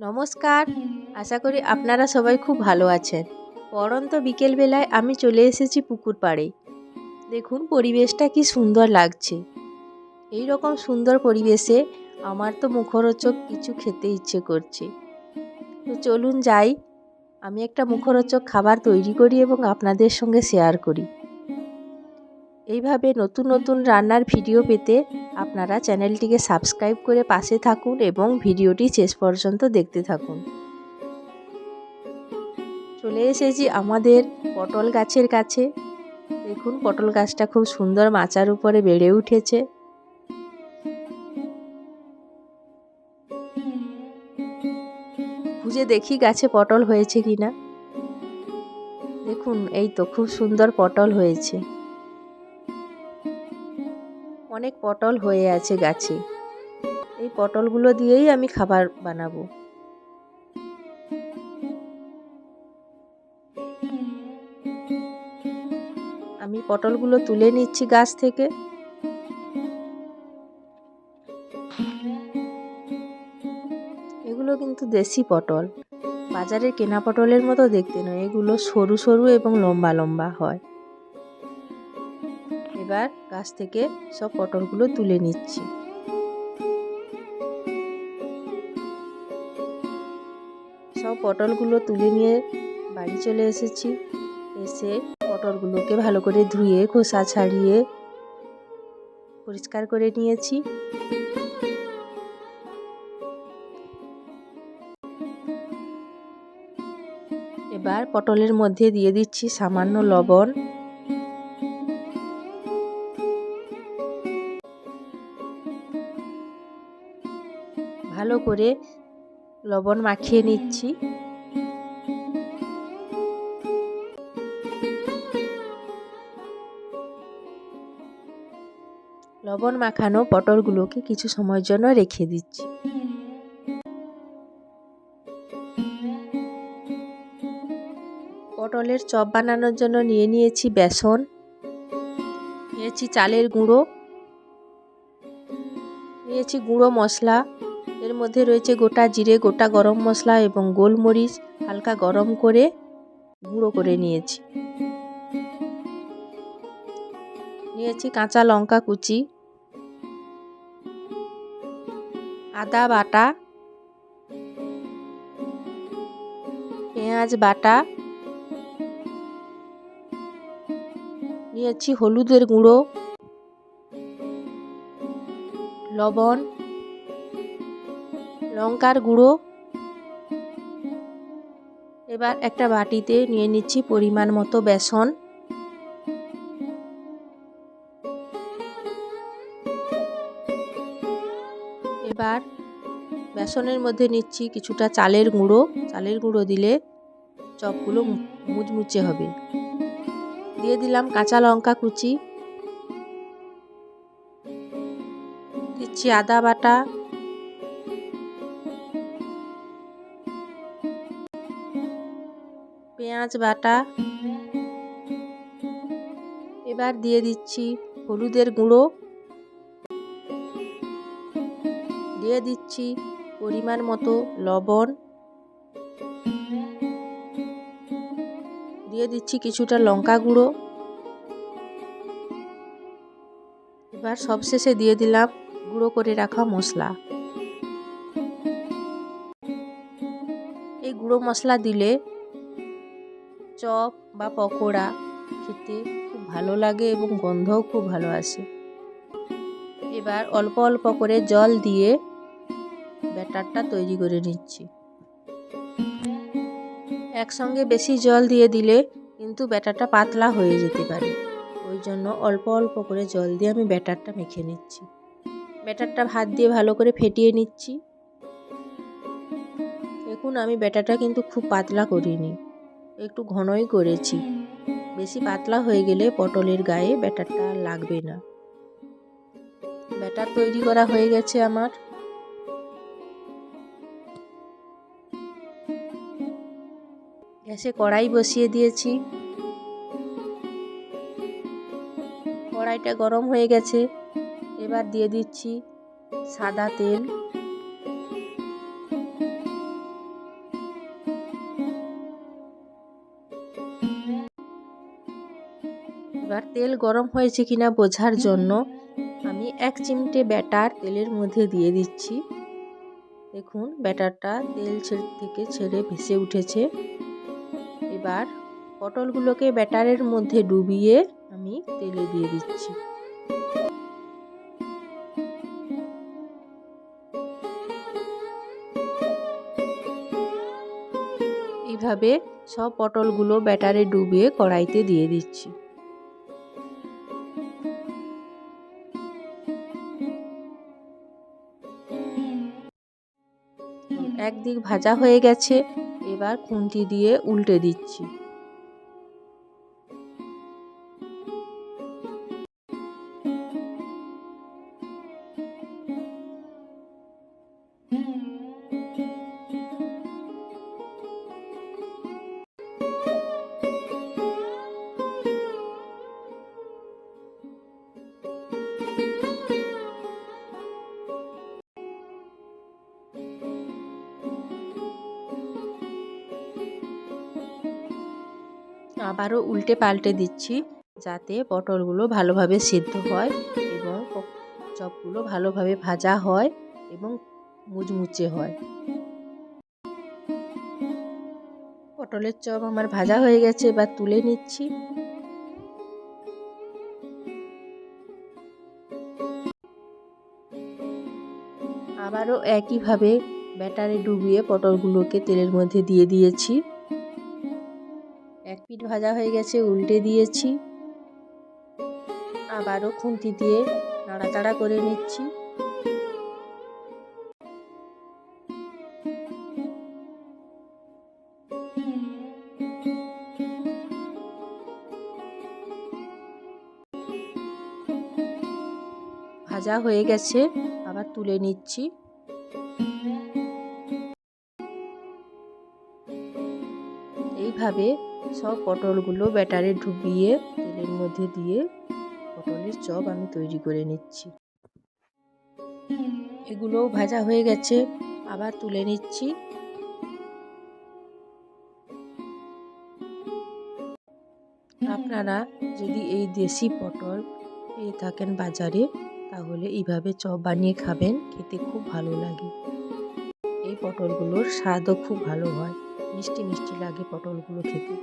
নমস্কার। আশা করি আপনারা সবাই খুব ভালো আছেন। পরন্ত বিকেলবেলায় আমি চলে এসেছি পুকুর পাড়ে। দেখুন পরিবেশটা কি সুন্দর লাগছে। এই রকম সুন্দর পরিবেশে আমার তো মুখরোচক কিছু খেতে ইচ্ছে করছে। তো চলুন যাই। আমি একটা মুখরোচক খাবার তৈরি করি এবং আপনাদের সঙ্গে শেয়ার করি। এইভাবে নতুন নতুন রান্নার ভিডিও পেতে আপনারা চ্যানেলটিকে সাবস্ক্রাইব করে পাশে থাকুন এবং ভিডিওটি শেষ পর্যন্ত দেখতে থাকুন। চলে এসেছি আমাদের পটল গাছের কাছে। দেখুন, পটল গাছটা খুব সুন্দর মাচার উপরে বেড়ে উঠেছে। খুঁজে দেখি গাছে পটল হয়েছে কিনা। দেখুন, এই তো খুব সুন্দর পটল হয়েছে। অনেক পটল হয়ে আছে গাছে। এই পটলগুলো দিয়েই আমি খাবার বানাবো। আমি পটলগুলো তুলে নিচ্ছি গাছ থেকে। এগুলো কিন্তু দেশি পটল। বাজারের কেনা পটলের মতো দেখতে নয়, এগুলো সরু সরু এবং লম্বা লম্বা হয়। এবার গাছ থেকে সব পটলগুলো তুলে নিচ্ছি। সব পটলগুলো তুলে নিয়ে বাড়ি চলে এসেছি। এসে পটলগুলোকে ভালো করে ধুয়ে, খোসা ছাড়িয়ে পরিষ্কার করে নিয়েছি। এবার পটলের মধ্যে দিয়ে দিচ্ছি সামান্য লবণ। ভালো করে লবণ মাখিয়ে নিচ্ছি। লবণ মাখানো পটলগুলোকে কিছু সময়ের জন্য রেখে দিচ্ছি। পটলের চপ বানানোর জন্য নিয়ে নিয়েছি বেসন, নিয়েছি চালের গুঁড়ো, নিয়েছি গুঁড়ো মশলা। এর মধ্যে রয়েছে গোটা জিরে, গোটা গরম মশলা এবং গোলমরিচ, হালকা গরম করে গুঁড়ো করে নিয়েছি। নিয়েছি কাঁচা লঙ্কা কুচি, আদা বাটা, পেঁয়াজ বাটা, নিয়েছি হলুদের গুঁড়ো, লবণ লঙ্কার গুঁড়ো। এবার একটা বাটিতে নিয়ে নিচ্ছি পরিমাণ মতো বেসন। এবার বেসনের মধ্যে নিচ্ছি কিছুটা চালের গুঁড়ো। চালের গুঁড়ো দিলে চপগুলো মুচমুচে হবে। দিয়ে দিলাম কাঁচা লঙ্কা কুচি। দিচ্ছি আদা বাটা পেঁয়াজ বাটা। এবার দিয়ে দিচ্ছি হলুদের গুঁড়ো। দিয়ে দিচ্ছি পরিমাণ মতো লবণ। দিয়ে দিচ্ছি কিছুটা লঙ্কা গুঁড়ো। এবার সবশেষে দিয়ে দিলাম গুঁড়ো করে রাখা মশলা। এই গুঁড়ো মশলা দিলে চপ বা পকোড়া খেতে খুব ভালো লাগে এবং গন্ধও খুব ভালো আসে। এবার অল্প অল্প করে জল দিয়ে ব্যাটারটা তৈরি করে নিচ্ছি। একসঙ্গে বেশি জল দিয়ে দিলে কিন্তু ব্যাটারটা পাতলা হয়ে যেতে পারে। ওই জন্য অল্প অল্প করে জল দিয়ে আমি ব্যাটারটা মেখে নিচ্ছি। ব্যাটারটা ভাত দিয়ে ভালো করে ফেটিয়ে নিচ্ছি। দেখুন, আমি ব্যাটারটা কিন্তু খুব পাতলা করিনি। একটু ঘনই করেছি। বেশি পাতলা হয়ে গেলে পটলের গায়ে ব্যাটারটা লাগবে না। ব্যাটার তৈরি করা হয়ে গেছে আমার। গ্যাসে কড়াই বসিয়ে দিয়েছি। কড়াইটা গরম হয়ে গেছে। এবার দিয়ে দিচ্ছি সাদা তেল। তেল গরম হয়েছে কিনা বোঝার জন্য আমি এক চিমটে ব্যাটার তেলের মধ্যে দিয়ে দিচ্ছি। দেখুন, ব্যাটারটা তেল থেকে ছেড়ে ভেসে উঠেছে। এবার পটলগুলোকে ব্যাটারের মধ্যে ডুবিয়ে আমি তেলে দিয়ে দিচ্ছি। এইভাবে সব পটলগুলো ব্যাটারে ডুবিয়ে কড়াইতে দিয়ে দিচ্ছি। একদিক ভাজা হয়ে গেছে এবার খুন্তি দিয়ে উল্টে দিচ্ছি। আবারও উল্টে পাল্টে দিচ্ছি যাতে পটলগুলো ভালোভাবে সেদ্ধ হয় এবং চপগুলো ভালোভাবে ভাজা হয় এবং মুচমুচে হয়। পটলের চপ আমার ভাজা হয়ে গেছে, এবার তুলে নিচ্ছি। আবারও একইভাবে ব্যাটারে ডুবিয়ে পটলগুলোকে তেলের মধ্যে দিয়ে দিয়েছি। এক পিঠ ভাজা হয়ে গেছে, উল্টে দিয়েছি। আবারও খুন্তি দিয়ে নাড়াচাড়া করে নিচ্ছি। ভাজা হয়ে গেছে, আবার তুলে নিচ্ছি। এইভাবে সব পটলগুলো ব্যাটারে ডুবিয়ে তেলের মধ্যে দিয়ে পটলের চপ আমি তৈরি করে নিচ্ছি। এগুলোও ভাজা হয়ে গেছে, আবার তুলে নিচ্ছি। আপনারা যদি এই দেশি পটল পেয়ে থাকেন বাজারে, তাহলে এইভাবে চপ বানিয়ে খাবেন, খেতে খুব ভালো লাগে। এই পটলগুলোর স্বাদও খুব ভালো হয়। মিষ্টি মিষ্টি লাগে পটলগুলো খেতে।